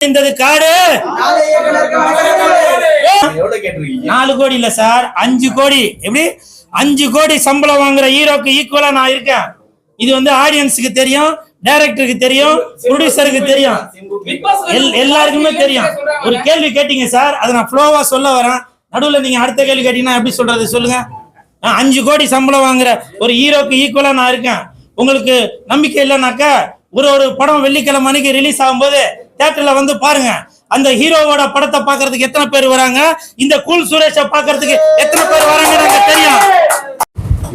இருந்தது காடு. நாலு கோடி இல்ல சார் அஞ்சு கோடி. எப்படி? அஞ்சு கோடி சம்பளம் வாங்குற ஹீரோக்கு ஈக்குவலா நான் இருக்கேன். இது வந்து ஆடியன்ஸுக்கு தெரியும் டைரக்டருக்கு தெரியும் ப்ரொடியூசருக்கு தெரியும். எல்- எல்லாருக்குமே தெரியும். ஒரு கேள்வி கேட்டீங்க சார் அதை நான் ஃப்ளோவா சொல்ல வரேன். நடுவில் நீங்க அடுத்த கேள்வி கேட்டீங்கன்னா எப்படி சொல்றது சொல்லுங்க. நான் அஞ்சு கோடி சம்பளம் வாங்குற ஒரு ஹீரோக்கு ஈக்குவலா நான் இருக்கேன். உங்களுக்கு நம்பிக்கை இல்லைனாக்கா ஒரு ஒரு படம் வெள்ளிக்கிழமை அன்னைக்கு ரிலீஸ் ஆகும்போது தியேட்டர்ல வந்து பாருங்க. அந்த ஹீரோவோட படத்தை பார்க்கறதுக்கு எத்தனை பேர் வராங்க? இந்த கூல் சுரேஷை பார்க்கறதுக்கு எத்தனை பேர் வராங்க எனக்கு தெரியும்.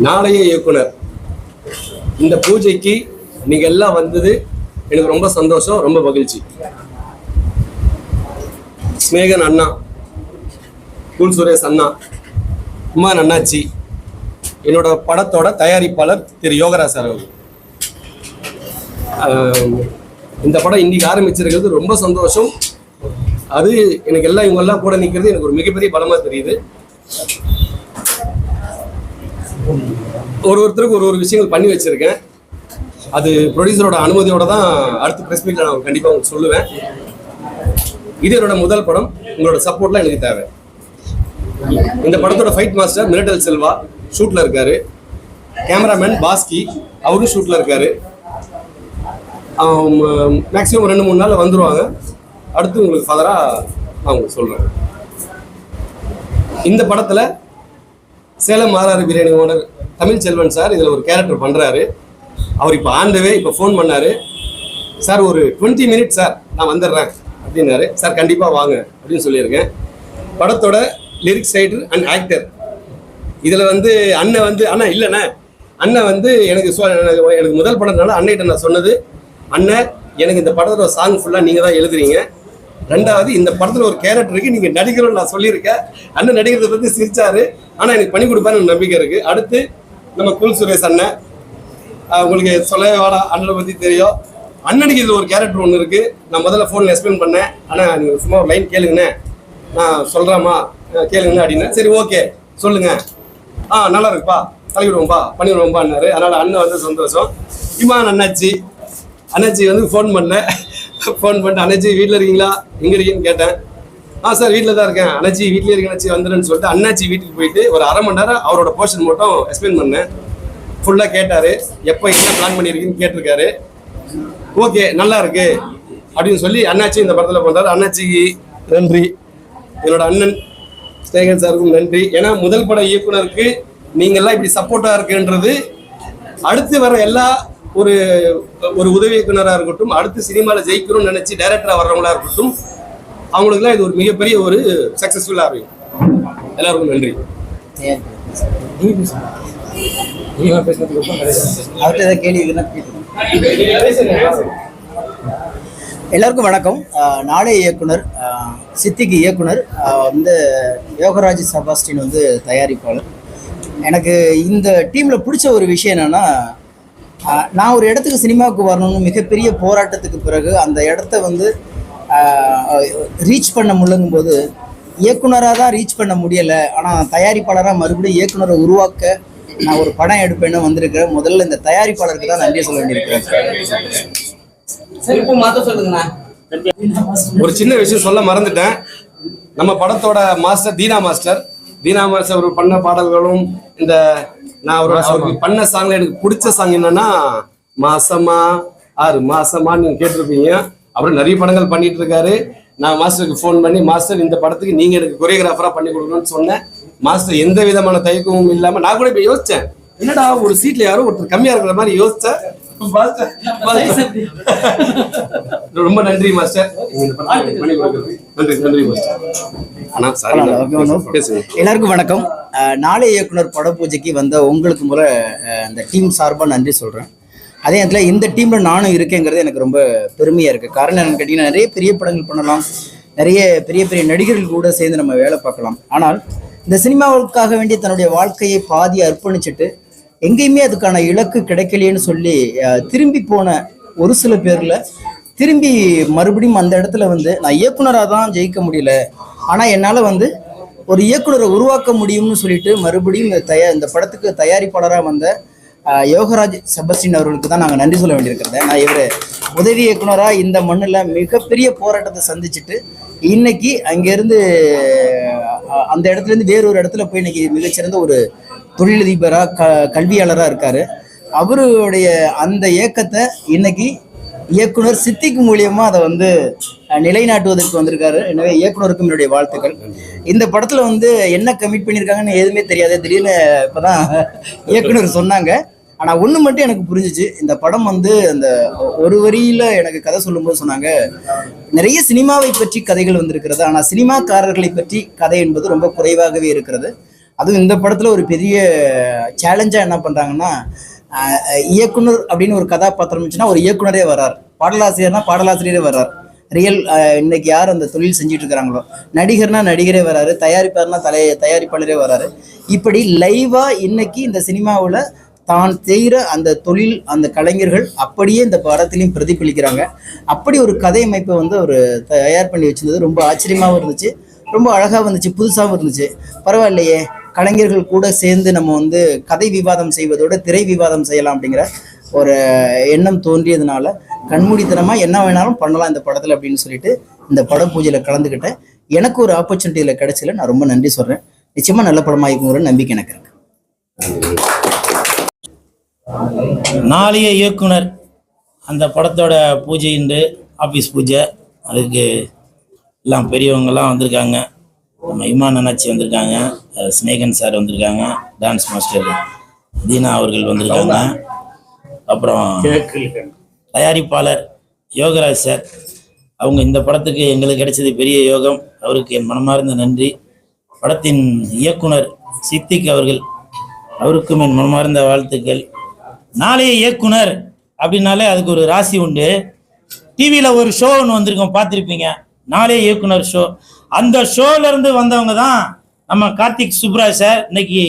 நாளைய இயக்குனர் இந்த பூஜைக்கு நீங்க எல்லாம் வந்தது எனக்கு ரொம்ப சந்தோஷம் ரொம்ப மகிழ்ச்சி. ஸ்நேகன் அண்ணா கூல் சுரேஷ் அண்ணா உமான் அண்ணாச்சி என்னோட படத்தோட தயாரிப்பாளர் திரு யோகராஜ் சார் அவர்கள். இந்த படம் இன்னைக்கு ஆரம்பிச்சிருக்கிறது ரொம்ப சந்தோஷம். அது எனக்கு எல்லாம் இவங்க எல்லாம் கூட நிற்கிறது எனக்கு ஒரு மிகப்பெரிய பலமா தெரியுது. ஒரு ஒருத்தருக்கு ஒரு ஒரு விஷயங்கள் பண்ணி வச்சிருக்கேன். அது ப்ரொடியூசரோட அனுமதியோட தான் அடுத்த ப்ரெஸ் மீட்ல நான் கண்டிப்பாக உங்களுக்கு சொல்லுவேன். இது என்னோட முதல் படம். உங்களோட சப்போர்ட்லாம் எனக்கு தேவை. இந்த படத்தோட ஃபைட் மாஸ்டர் மிரட்டல் செல்வா ஷூட்ல இருக்காரு. கேமராமேன் பாஸ்கி அவரும் ஷூட்ல இருக்காரு. மேக்ஸிமம் ரெண்டு மூணு நாள் வந்துடுவாங்க அடுத்து உங்களுக்கு ஃபதராக நான் உங்களுக்கு சொல்கிறேன் இந்த படத்தில் சேலம் மாறாறு பிரியாணி ஓனர் தமிழ் செல்வன் சார் இதில் ஒரு கேரக்டர் பண்ணுறாரு அவர் இப்போ ஆண்டவே இப்போ ஃபோன் பண்ணார். சார் ஒரு டுவெண்ட்டி மினிட் சார் நான் வந்துடுறேன் அப்படின்னாரு. சார் கண்டிப்பாக வாங்க அப்படின்னு சொல்லியிருக்கேன். படத்தோட லிரிக்ஸ் ரைட்டர் அண்ட் ஆக்டர் இதில் வந்து அண்ணன் வந்து அண்ணா இல்லைண்ணே. அண்ணன் வந்து எனக்கு எனக்கு முதல் படம்னால அண்ணன்கிட்ட நான் சொன்னது அண்ணன் எனக்கு இந்த படத்தோட சாங் ஃபுல்லாக நீங்கள் தான் எழுதுறீங்க. ரெண்டாவது இந்த படத்தில் ஒரு கேரக்டர் இருக்குது நீங்கள் நடிக்கிறோம்னு நான் சொல்லியிருக்கேன். அண்ணன் நடிக்கிறத பற்றி சிரிச்சாரு. ஆனால் எனக்கு பண்ணி கொடுப்பாரு நம்பிக்கை இருக்கு. அடுத்து நம்ம குல் சுரேஷ் அண்ணன். உங்களுக்கு சொல்லவே வேணாம். அண்ணனை பற்றி தெரியும். அண்ணனுக்கு இதில் ஒரு கேரக்டர் ஒன்று இருக்கு. நான் முதல்ல ஃபோனில் எக்ஸ்பிளைன் பண்ணேன். ஆனால் நீங்கள் சும்மா ஒரு லைன் கேளுங்கண்ணே. நான் சொல்கிறேம்மா கேளுங்கண்ணே கேளுங்க அப்படின்னு. சரி ஓகே சொல்லுங்க. ஆ நல்லா இருக்குப்பா. தலைவிடுவோம்ப்பா பண்ணிவிடுவோம்ப்பான்னாரு அதனால அண்ணன் வந்து சந்தோஷம். இமான் அண்ணாச்சி. அண்ணாச்சி வந்து ஃபோன் பண்ணேன். ஃபோன் பண்ணிட்டு அண்ணாச்சி வீட்டில் இருக்கீங்களா? எங்கே இருக்கீங்கன்னு கேட்டேன். ஆ சார் வீட்டில் தான் இருக்கேன். அண்ணாச்சி வீட்டிலே இருக்கேன் அண்ணாச்சி வந்துடுன்னு சொல்லிட்டு அண்ணாச்சி வீட்டுக்கு போயிட்டு ஒரு அரை மணி நேரம் அவரோட போர்ஷன் மட்டும் எக்ஸ்பிளைன் பண்ணேன். ஃபுல்லாக கேட்டார். எப்போ என்ன பிளான் பண்ணியிருக்கீங்கன்னு கேட்டிருக்காரு. ஓகே நல்லா இருக்கு. அப்படின்னு சொல்லி அண்ணாச்சி இந்த படத்தில் பண்ணுறாரு அண்ணாச்சிக்கு நன்றி. என்னோட அண்ணன் ஸ்நேகன் சாருக்கும் நன்றி. ஏன்னா முதல் பட இயக்குனருக்கு நீங்கள்லாம் இப்படி சப்போர்ட்டாக இருக்குன்றது அடுத்து வர எல்லா ஒரு ஒரு உதவி இயக்குனராக இருக்கட்டும் அடுத்து சினிமாவில் ஜெயிக்கணும்னு நினச்சி டைரக்டராக வர்றவங்களா இருக்கட்டும் அவங்களுக்குலாம் இது ஒரு மிகப்பெரிய ஒரு சக்ஸஸ்ஃபுல்லாக இருக்கும் எல்லாருக்கும் நன்றி. கேள்வி எல்லாருக்கும் வணக்கம். ஆஹ் நாளைய இயக்குனர் சித்திக்கு இயக்குனர் வந்து யோகராஜ் சபாஸ்டின் வந்து தயாரிப்பாளர். எனக்கு இந்த டீமில் பிடிச்ச ஒரு விஷயம் என்னென்னா நான் ஒரு இடத்துக்கு சினிமாவுக்கு வரணும்னு மிகப்பெரிய போராட்டத்துக்கு பிறகு அந்த இடத்த வந்து ரீச் பண்ண முழுங்கும் போது இயக்குனராக தான் ரீச் பண்ண முடியலை. ஆனால் தயாரிப்பாளராக மறுபடியும் இயக்குனரை உருவாக்க நான் ஒரு படம் எடுப்பேன்னு வந்திருக்கிறேன். முதல்ல இந்த தயாரிப்பாளருக்கு தான் நன்றி சொல்ல வேண்டியிருக்கிறேன். ஒரு சின்ன விஷயம் சொல்ல மறந்துட்டேன். நம்ம படத்தோட master Dheena master. Dheena master அவர் பண்ண பாடல்களும் இந்த நான் அவர் அவருக்கு பண்ண சாங்ல எனக்கு பிடிச்ச சாங் என்னன்னா மாசமா ஆறு மாசமான்னு நீங்க கேட்டிருப்பீங்க. அப்புறம் நிறைய படங்கள் பண்ணிட்டு இருக்காரு. நான் மாஸ்டருக்கு ஃபோன் பண்ணி மாஸ்டர் இந்த படத்துக்கு நீங்க எனக்கு கொரியோகிராஃபரா பண்ணி கொடுக்கணும்னு சொன்னேன். மாஸ்டர் எந்த விதமான தயக்கமும் இல்லாம நான் கூட இப்ப யோசிச்சேன். என்னடா ஒரு சீட்ல யாரோ ஒருத்தர் கம்மியா இருக்கிற மாதிரி யோசிச்சேன் ரொம்ப நன்றி மாஸ்டர். நன்றி நன்றி மாஸ்டர். எல்லாருக்கும் வணக்கம். நாளை இயக்குனர் பட பூஜைக்கு வந்த உங்களுக்கு முறை அந்த டீம் சார்பாக நன்றி சொல்கிறேன் அதே நேரத்தில் இந்த டீமில் நானும் இருக்கேங்கிறது எனக்கு ரொம்ப பெருமையாக இருக்குது காரணம் என்னன்னு கேட்டிங்கன்னா நிறைய பெரிய படங்கள் பண்ணலாம். நிறைய பெரிய பெரிய நடிகர்கள் கூட சேர்ந்து நம்ம வேலை பார்க்கலாம். ஆனால் இந்த சினிமாவுக்காக வேண்டிய தன்னுடைய வாழ்க்கையை பாதி அர்ப்பணிச்சுட்டு எங்கேயுமே அதுக்கான இலக்கு கிடைக்கலையேன்னு சொல்லி திரும்பி போன ஒரு சில பேரில் திரும்பி மறுபடியும் அந்த இடத்துல வந்து நான் இயக்குனராக தான் ஜெயிக்க முடியல. ஆனால் என்னால் வந்து ஒரு இயக்குனரை உருவாக்க முடியும்னு சொல்லிட்டு மறுபடியும் இந்த தயா இந்த படத்துக்கு தயாரிப்பாளராக வந்த யோகராஜ் செபஸ்டின் அவர்களுக்கு தான் நாங்கள் நன்றி சொல்ல வேண்டியிருக்கிறத. நான் இவர் உதவி இயக்குனராக இந்த மண்ணில் மிகப்பெரிய போராட்டத்தை சந்திச்சுட்டு இன்னைக்கு அங்கேருந்து அந்த இடத்துல இருந்து வேறொரு இடத்துல போய் இன்னைக்கு மிகச்சிறந்த ஒரு தொழிலதிபராக க கல்வியாளராக இருக்கார். அவருடைய அந்த இயக்கத்தை இன்னைக்கு இயக்குனர் சித்திக்கு மூலியமாக அதை வந்து நிலைநாட்டுவதற்கு வந்திருக்காரு. எனவே இயக்குனருக்கும் என்னுடைய வாழ்த்துக்கள். இந்த படத்தில் வந்து என்ன கமிட் பண்ணியிருக்காங்கன்னு எதுவுமே தெரியாது. திடீர்னு இப்பதான் இயக்குனர் சொன்னாங்க. ஆனால் ஒன்று மட்டும் எனக்கு புரிஞ்சிச்சு. இந்த படம் வந்து அந்த ஒரு வரியில் எனக்கு கதை சொல்லும்போது சொன்னாங்க நிறைய சினிமாவை பற்றி கதைகள் வந்திருக்கிறது. ஆனால் சினிமாக்காரர்களை பற்றி கதை என்பது ரொம்ப குறைவாகவே இருக்கிறது. அதுவும் இந்த படத்தில் ஒரு பெரிய சேலஞ்சாக என்ன பண்ணுறாங்கன்னா இயக்குனர் அப்படின்னு ஒரு கதாபாத்திரம் இருந்துச்சுன்னா ஒரு இயக்குனரே வர்றார். பாடலாசிரியர்னா பாடலாசிரியரே வர்றார். ரியல் இன்னைக்கு யார் அந்த தொழில் செஞ்சுட்டு இருக்கிறாங்களோ நடிகர்னா நடிகரே வராரு தயாரிப்பார்னா தலை தயாரிப்பாளரே வராரு இப்படி லைவாக இன்னைக்கு இந்த சினிமாவில் தான் செய்கிற அந்த தொழில் அந்த கலைஞர்கள் அப்படியே இந்த படத்திலையும் பிரதிபலிக்கிறாங்க. அப்படி ஒரு கதை அமைப்பை வந்து அவர் தயார் பண்ணி வச்சிருந்தது. ரொம்ப ஆச்சரியமாகவும் இருந்துச்சு. ரொம்ப அழகாகவும் இருந்துச்சு. புதுசாகவும் இருந்துச்சு. பரவாயில்லையே. கலைஞர்கள் கூட சேர்ந்து நம்ம வந்து கதை விவாதம் செய்வதோட திரை விவாதம் செய்யலாம் அப்படிங்கிற ஒரு எண்ணம் தோன்றியதுனால கண்மூடித்தனமாக என்ன வேணாலும் பண்ணலாம் இந்த படத்தில் அப்படின்னு சொல்லிட்டு இந்த பட பூஜையில் கலந்துக்கிட்டேன் எனக்கு ஒரு ஆப்பர்ச்சுனிட்டியில் கிடைச்சல நான் ரொம்ப நன்றி சொல்கிறேன் நிச்சயமாக நல்ல படமாக இருக்குங்கிற நம்பிக்கை எனக்கு இருக்கு. நாளைய இயக்குனர் அந்த படத்தோட பூஜை உண்டு ஆஃபீஸ் பூஜை அதுக்கு எல்லாம் பெரியவங்கெல்லாம் வந்திருக்காங்க. இமான் அண்ணாச்சி வந்திருக்காங்க. ஸ்னேகன் சார் வந்திருக்காங்க. டான்ஸ் மாஸ்டர் தீனா அவர்கள் வந்திருக்காங்க. அப்புறம் தயாரிப்பாளர் யோகராஜ் சார். அவங்க இந்த படத்துக்கு எங்களுக்கு கிடைச்சது பெரிய யோகம். அவருக்கு என் மனமார்ந்த நன்றி. படத்தின் இயக்குனர் சித்திக் அவர்கள் அவருக்கும் என் மனமார்ந்த வாழ்த்துக்கள். நாளைய இயக்குனர் அப்படின்னாலே அதுக்கு ஒரு ராசி உண்டு. டிவியில் ஒரு ஷோ ஒன்று வந்திருக்கோம் பார்த்துருப்பீங்க. நாளைய இயக்குனர் ஷோ அந்த ஷோல இருந்து வந்தவங்க தான் நம்ம கார்த்திக் சுப்ராஜ் சார். இன்னைக்கு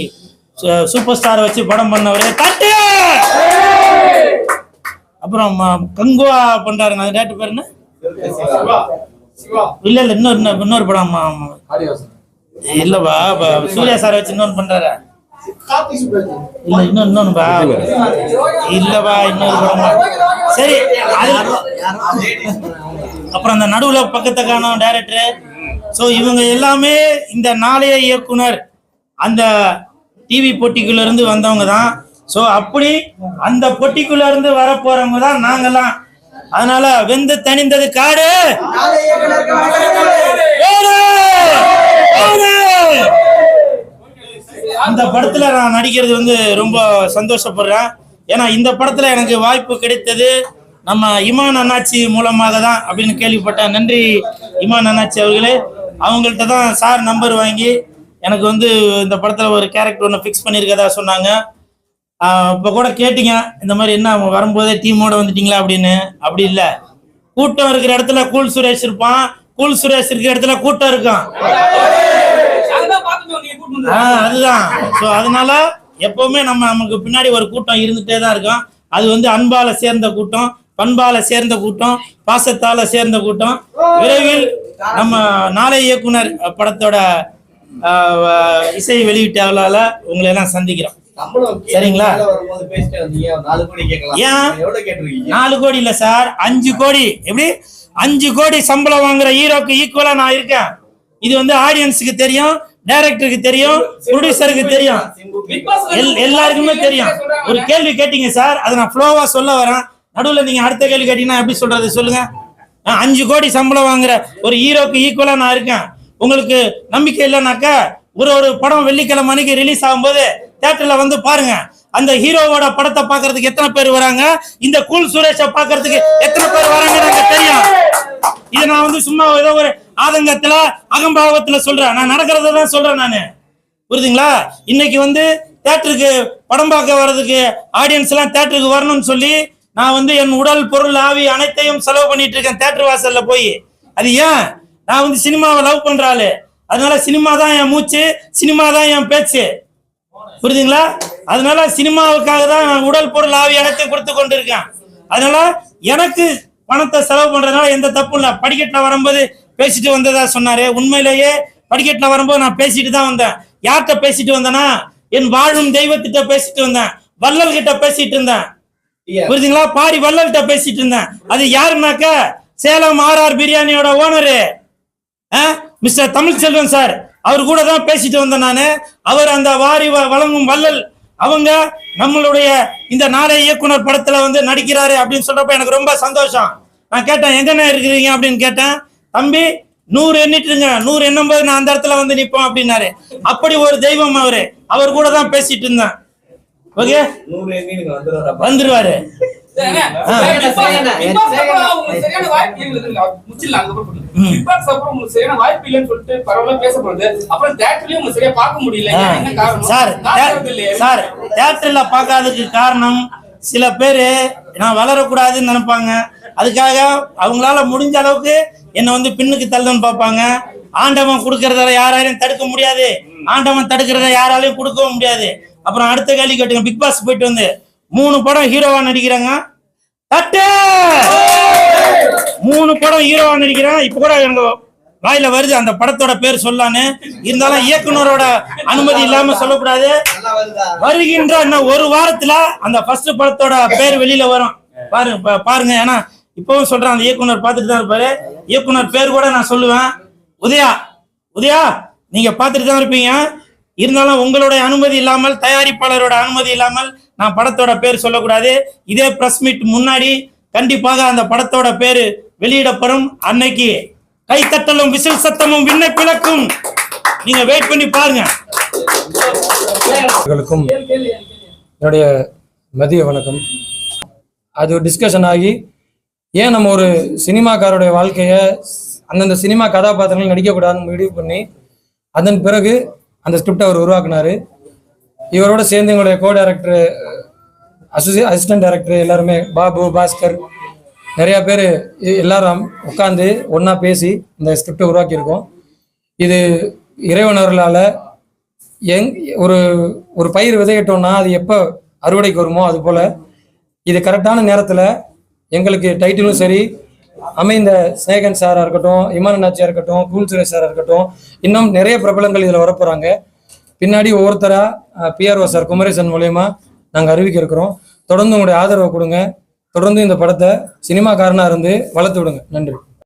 சு- சூப்பர் ஸ்டாரை வச்சு படம் பண்ணவரே. தட்டு! அப்புறம் கங்குவா பண்றாருங்க அந்த டேட்டு பேர் என்ன? இல்ல இல்ல இன்னொரு இன்னொரு- இன்னொரு படம் ஆமா, இல்லப்பா சூர்யா சார் வச்சு இன்னொன்று பண்றாரு? இல்ல இன்னொரு இன்னொன்னுப்பா இல்லப்பா இன்னொரு படம் சரி அப்புறம் அந்த நடுவுல பக்கத்துக்கான காணும் டைரக்டர் சோ இவங்க எல்லாமே இந்த நாளைய இயக்குனர் அந்த டிவி பொட்டிக்குள்ள இருந்து வந்தவங்க தான். சோ அப்படி அந்த போட்டிக்குள்ள இருந்து வர போறவங்க தான் நாங்கெல்லாம் அதனால வெந்து தணிந்தது காடு! அந்த படத்துல நான் நடிக்கிறது வந்து ரொம்ப சந்தோஷப்படுறேன். ஏன்னா இந்த படத்துல எனக்கு வாய்ப்பு கிடைத்தது. நம்ம இமான் அண்ணாச்சி மூலமாக தான் அப்படின்னு கேள்விப்பட்டேன் நன்றி இமான் அண்ணாச்சி அவர்களே. அவங்கள்ட்ட தான் சார் நம்பர் வாங்கி எனக்கு வந்து இந்த படத்தில் ஒரு கேரக்டர் ஒன்று ஃபிக்ஸ் பண்ணியிருக்கதா சொன்னாங்க. இப்போ கூட கேட்டீங்க இந்த மாதிரி என்ன வரும்போதே டீமோட வந்துட்டீங்களா அப்படின்னு. அப்படி இல்லை. கூட்டம் இருக்கிற இடத்துல கூல் சுரேஷ் இருப்பான். கூல் சுரேஷ் இருக்கிற இடத்துல கூட்டம் இருக்கும் ஆ, அதுதான். ஸோ அதனால எப்பவுமே நம்ம நமக்கு பின்னாடி ஒரு கூட்டம் இருந்துட்டே தான் இருக்கும். அது வந்து அன்பால சேர்ந்த கூட்டம். பண்பால சேர்ந்த கூட்டம் பாசத்தால சேர்ந்த கூட்டம். விரைவில் நம்ம நாளை இயக்குனர் படத்தோட இசை வெளியீட்டாளர்ல உங்களை எல்லாம் சந்திக்கிறோம். சரிங்களா? ஏன்? நாலு கோடி இல்ல சார். அஞ்சு கோடி. எப்படி? அஞ்சு கோடி சம்பளம் வாங்குற ஹீரோக்கு ஈக்குவலா நான் இருக்கேன். இது வந்து ஆடியன்ஸுக்கு தெரியும் டைரக்டருக்கு தெரியும் ப்ரொடியூசருக்கு தெரியும். எல்- எல்லாருக்குமே தெரியும். ஒரு கேள்வி கேட்டீங்க சார். அதை நான் ஃப்ளோவா சொல்ல வரேன். நடுவுல நீங்க அடுத்த கேள்வி கேட்டீங்கன்னா எப்படி சொல்றது? சொல்லுங்க. அஞ்சு கோடி சம்பளம் வாங்குற ஒரு ஹீரோக்கு ஈக்குவலா நான் இருக்கேன். உங்களுக்கு நம்பிக்கை இல்லைனாக்கா ஒரு ஒரு படம் வெள்ளிக்கிழமை அன்னைக்கு ரிலீஸ் ஆகும்போது தியேட்டர்ல வந்து பாருங்க. அந்த ஹீரோவோட படத்தை பாக்குறதுக்கு எத்தனை பேர் வராங்க? இந்த கூல் சுரேஷை பாக்குறதுக்கு எத்தனை பேர் வராங்க எனக்கு தெரியும். இதை நான் வந்து சும்மா ஏதோ ஒரு ஆதங்கத்துல அகம்பாவத்துல சொல்றேன். நான் நடக்கிறத தான் சொல்றேன் நானு. புரியுதுங்களா? இன்னைக்கு வந்து தேட்டருக்கு படம் பார்க்க வர்றதுக்கு ஆடியன்ஸ் எல்லாம் தேட்டருக்கு வரணும்னு சொல்லி நான் வந்து என் உடல் பொருள் ஆவி அனைத்தையும் செலவு பண்ணிட்டு இருக்கேன் தேட்டர் வாசல்ல போய். அது ஏன்? நான் வந்து சினிமாவை லவ் பண்றாளு அதனால சினிமா தான் என் மூச்சு சினிமா தான் என் பேச்சு. புரியுதுங்களா? அதனால சினிமாவுக்காக தான் நான் உடல் பொருள் ஆவி அனைத்தையும் கொடுத்து கொண்டிருக்கேன். அதனால எனக்கு பணத்தை செலவு பண்றதுனால எந்த தப்பும் இல்லை. படிக்கட்டுல வரும்போது பேசிட்டு வந்ததா சொன்னாரு. உண்மையிலேயே படிக்கட்டுல வரும்போது நான் பேசிட்டு தான் வந்தேன். யார்கிட்ட பேசிட்டு வந்தேன்னா என் வாழும் தெய்வத்திட்ட பேசிட்டு வந்தேன். வள்ளல் கிட்ட பேசிட்டு இருந்தேன். புரியுதுங்களா பாடி வள்ளல்கிட்ட பேசிட்டு இருந்தேன். அது யாருனாக்க சேலம் ஆர்ஆர் பிரியாணியோட ஓனரு மிஸ்டர் தமிழ்செல்வன் சார் அவர் கூட தான் பேசிட்டு வந்தேன் நான். அவர் அந்த வாரி வ- வழங்கும் வள்ளல் அவங்க நம்மளுடைய இந்த நாடக இயக்குனர் படத்துல வந்து நடிக்கிறாரு அப்படின்னு சொல்றப்ப எனக்கு ரொம்ப சந்தோஷம். நான் கேட்டேன் எங்கண்ணே இருக்கிறீங்க? அப்படின்னு கேட்டேன். தம்பி நூறு எண்ணிட்டுருங்க. நூறு எண்ணும் போது நான் அந்த இடத்துல வந்து நிற்போம் அப்படின்னாரு. அப்படி ஒரு தெய்வம் அவரு. அவர் கூட தான் பேசிட்டு இருந்தேன். ஓகே? வந்துருவாரு? பார்க்காததுக்கு காரணம்? சில பேரு நான் வளரக்கூடாதுன்னு நினைப்பாங்க. அதுக்காக அவங்களால முடிஞ்ச அளவுக்கு என்னை வந்து பின்னுக்கு தள்ளணும்னு பார்ப்பாங்க. ஆண்டவன் கொடுக்கறத யாராலையும் தடுக்க முடியாது. ஆண்டவன் தடுக்கிறத யாராலையும் கொடுக்கவும் முடியாது. அப்புறம் அடுத்த கேள்வி கேட்டுங்க. பிக் பாஸ் போயிட்டு வந்து மூணு படம் ஹீரோவா நடிக்கிறாங்க. தட்டு! மூணு படம் ஹீரோவா நடிக்கிறேன் இப்ப கூட எனக்கு வாயில வருது அந்த படத்தோட பேர் சொல்லான்னு. இருந்தாலும் இயக்குனரோட அனுமதி இல்லாம சொல்லக்கூடாது. வருகின்ற இன்னும் ஒரு வாரத்துல அந்த ஃபர்ஸ்ட் படத்தோட பேர் வெளியில வரும். பாரு பாருங்க. ஏன்னா இப்பவும் சொல்றேன் அந்த இயக்குனர் பார்த்துட்டு தான் இருப்பாரு. இயக்குனர் பேர் கூட நான் சொல்லுவேன். உதயா உதயா நீங்க பார்த்துட்டு தான் இருப்பீங்க. இருந்தாலும் உங்களுடைய அனுமதி இல்லாமல் தயாரிப்பாளரோட அனுமதி இல்லாமல் நான் படத்தோட பேர் சொல்லக்கூடாது. இதே பிரஸ் மீட் முன்னாடி கண்டிப்பாக அந்த படத்தோட பேரு வெளியிடப்படும். அன்னைக்கு கைத்தட்டலும் விசில் சத்தமும் விண்ணை பிளக்கும். நீங்க வெயிட் பண்ணி பாருங்க. என்னுடைய மதிய வணக்கம். அது டிஸ்கஷன் ஆகி ஏன் நம்ம ஒரு சினிமாக்காரோடைய வாழ்க்கையை அந்தந்த சினிமா கதாபாத்திரங்கள் நடிக்கக்கூடாதுன்னு முடிவு பண்ணி அதன் பிறகு அந்த ஸ்கிரிப்ட் அவர் உருவாக்குனாரு. இவரோட சேர்ந்து எங்களுடைய co director associate assistant director எல்லாருமே பாபு பாஸ்கர் நிறையா பேர் எல்லாரும் உட்காந்து ஒன்றா பேசி இந்த ஸ்கிரிப்டை உருவாக்கியிருக்கோம். இது இறைவனர்களால் எங் ஒரு ஒரு பயிர் விதையிட்டோம்னா அது எப்போ அறுவடைக்கு வருமோ அது போல் இது கரெக்டான நேரத்தில் எங்களுக்கு டைட்டிலும் சரி அமைந்த ஸ்னேகன் சாராக இருக்கட்டும் இமான் நாச்சியாக இருக்கட்டும் கூல் சுரேஷ் சாராக இருக்கட்டும் இன்னும் நிறைய பிரபலங்கள் இதில் வரப்போகிறாங்க பின்னாடி ஒவ்வொருத்தராக பிஆர்ஓ சார் குமரேசன் மூலயமா நாங்கள் அறிவிக்க இருக்கிறோம். தொடர்ந்து உங்களுடைய ஆதரவை கொடுங்க. தொடர்ந்து இந்த படத்தை சினிமாக்காரனாக இருந்து வளர்த்து விடுங்க. நன்றி.